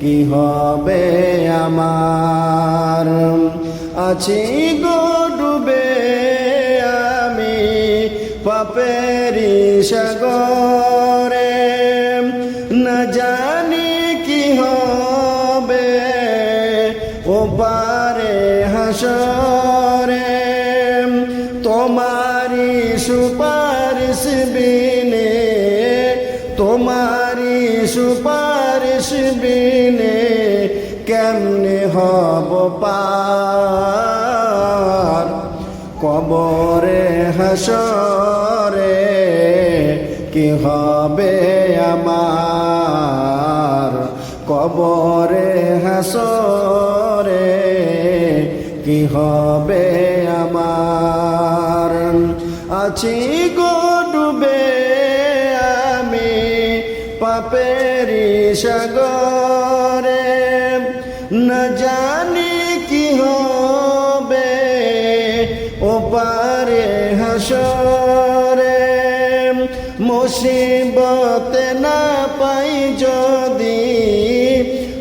কি হবে আমার? আছি গো ডুবে আমি পাপেরি সাগরে। না জানি কি হবে ও পারে হাসরে। তোমারি সুপারিশ বিনে তোমারি সুপারিশ বিনে হব পার। কবরে হাসরে কি হবে আমার? কবরে হাসরে কি হবে আমার? আছি গো ডুবে আমি পাপেরি সাগরে। না জানি কি হবে, ও পারে হাসরে। মুসিবতে না পাই যদি,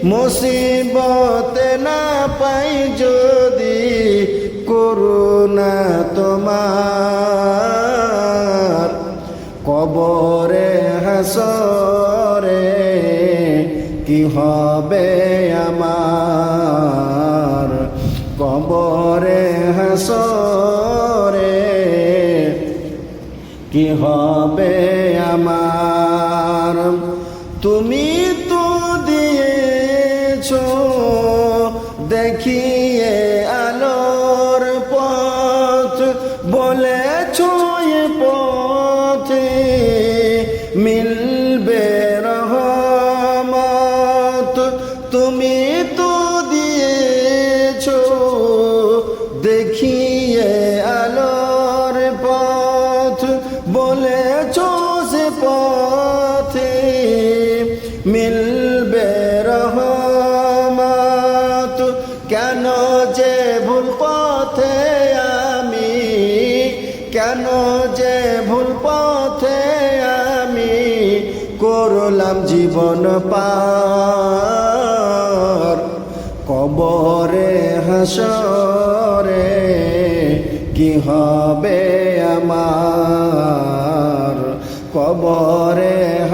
মুসিবতে না পাই যদি, করুণা তোমার। কবরে হাসরে কি হবে আমার? কবরে, হাসরে কি হবে আমার? তুমি তো দিয়েছ দেখিয়ে আলোর পথ, বলেছ পথে মিলবে বলেছ সে পথে মিলবে রহমত? কেন যে ভুল পথে আমি, কেন যে ভুল পথে আমি করলাম জীবন পার? কবরে হাসরে কি হবে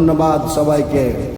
ধন্যবাদ সবাইকে